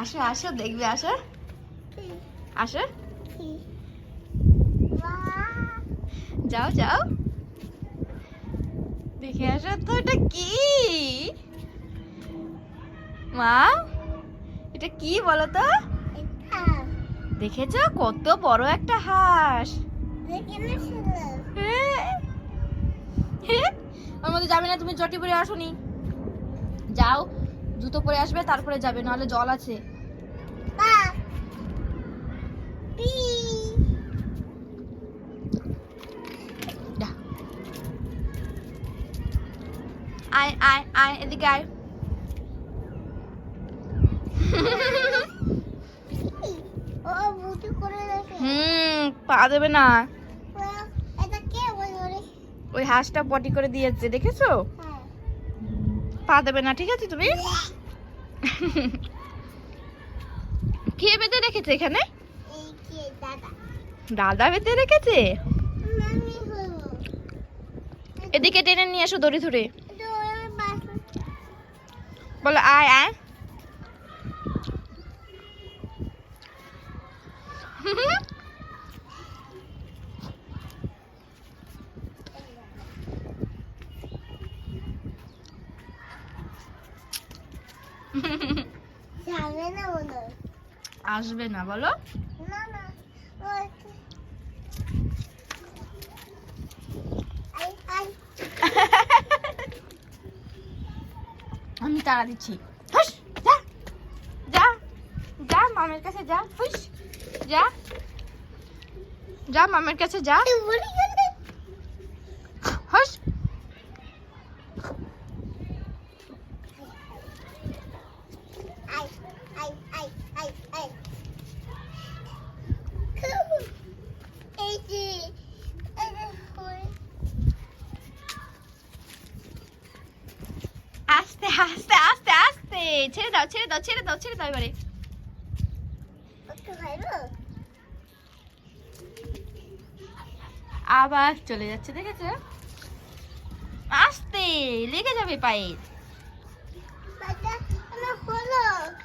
আসো আসো, দেখবে, আসো। আসো। যাও যাও। দেখে আসো তো, এটা কি? মা, এটা কি বলো তো? দেখেছ? কত বড় একটা হাঁস। ওর মধ্যে যাবে না, তুমি জটি পরে আসোনি। যাও। জুতো পরে আসবে তারপরে যাবে নাহলে জল আছে। আয় আয় আয় এদিকে আয়। হুম পা দেবে না। ওই হাঁসটা পটি করে দিয়েছে দেখেছ? পা দেবে না, ঠিক আছে তুমি? কে বেঁধে রেখেছে এখানে? দাদা বেঁধে রেখেছে? এদিকে টেনে নিয়ে আসো দড়ি ধরে। বলো, আয় আয়। আসবে না বলো আমি তাড়া দিচ্ছি যা যা যা মামের কাছে যা যা যা মামের কাছে যা হুস আস্তে আস্তে আস্তে আস্তে। ছেড়ে দাও ছেড়ে দাও ছেড়ে দাও ছেড়ে দাও এবারে। আবার চলে যাচ্ছে, দেখেছ? আস্তে, লেগে যাবে পায়ে そ。